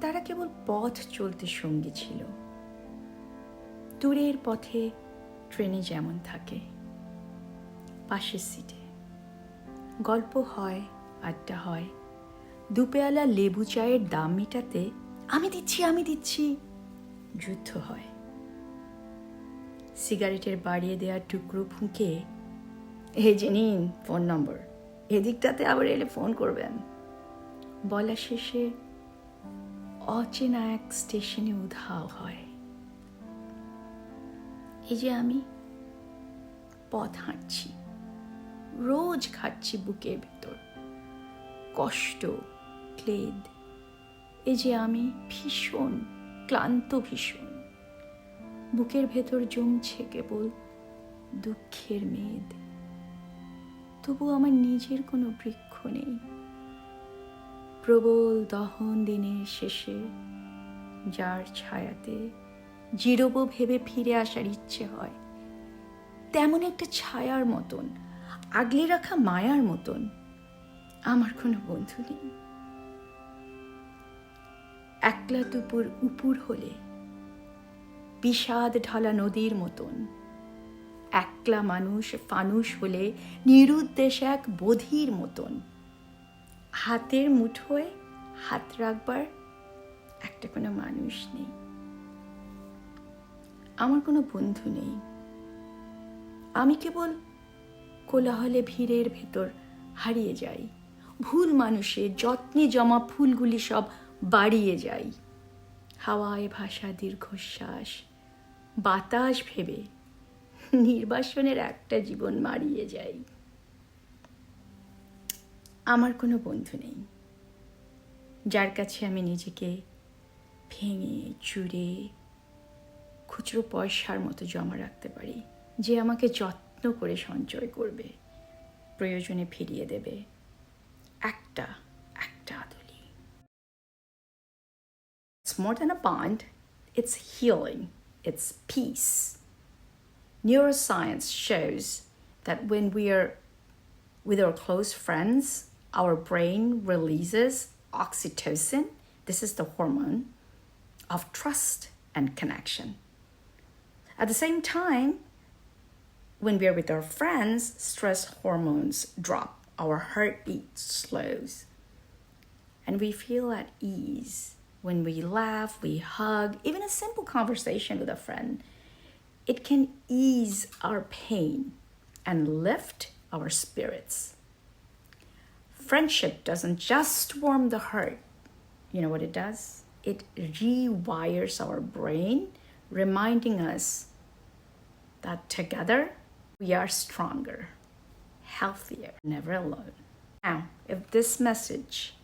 তারা কেবল পথ চলতে সঙ্গী ছিল। দূরের পথে ট্রেনে যেমন থাকে, পাশের সিটে। গল্প হয়, আড্ডা হয়। দুপেয়ালা লেবু চায়ের দাম মেটাতে, আমি দিচ্ছি আমি দিচ্ছি। যুদ্ধ হয়। সিগারেটের বাড়িয়ে দেওয়ার টুকরো ফুঁকে হে যে নিন, ফোন নম্বর। এদিকটাতে আবার এলে ফোন করবেন। বলা শেষে অচেনা এক স্টেশনে উধাও হয়। এই যে আমি পথ হাঁটছি, রোজ খাচ্ছি বুকের ভেতর। কষ্ট, ক্লেদ, এই যে আমি ভীষণ, ক্লান্ত ভীষণ। বুকের ভেতর জমছে কেবল দুঃখের মেদ। তবু আমার নিজের কোনো বৃক্ষ নেই। প্রবল দহন দিনের শেষে যার ছায়াতে জিরব ভেবে ফিরে আসার ইচ্ছে হয়। তেমন একটা ছায়ার মতন, আগলে রাখা মায়ার মতন আমার কোনো বন্ধু নেই। একলা দুপুর উপুর হলে বিষাদ ঢালা নদীর মতন, একলা মানুষ ফানুষ হলে নিরুদ্দেশ এক বধির মতন হাতের মুঠোয় হাত রাখবার একটা কোনো মানুষ নেই। আমার কোনো বন্ধু নেই। আমি কেবল কোলাহলে ভিড়ের ভেতর হারিয়ে যাই। ভুল মানুষের যত্নে জমা ফুলগুলি সব বাড়িয়ে যাই। হাওয়ায় ভাষা দীর্ঘশ্বাস, বাতাস ভেবে নির্বাসনের একটা জীবন মারিয়ে যাই। আমার কোনো বন্ধু নেই যার কাছে আমি নিজেকে ভেঙে চুরে খুচরো পয়সার মতো জমা রাখতে পারি যে আমাকে যত্ন করে সঞ্চয় করবে প্রয়োজনে ফিরিয়ে দেবে একটা একটা আদলি It's more than a bond, it's healing, it's peace. Neuroscience shows that when we are with our close friends, our brain releases oxytocin. This is the hormone of trust and connection. At the same time, when we are with our friends, stress hormones drop, our heartbeat slows, and we feel at ease. When we laugh, we hug, even a simple conversation with a friend, it can ease our pain and lift our spirits. Friendship doesn't just warm the heart. You know what it does? It rewires our brain, reminding us that together we are stronger, healthier, never alone. Now, if this message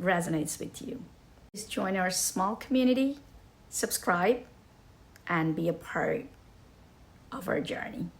resonates with you, please join our small community, subscribe, and be a part of our journey.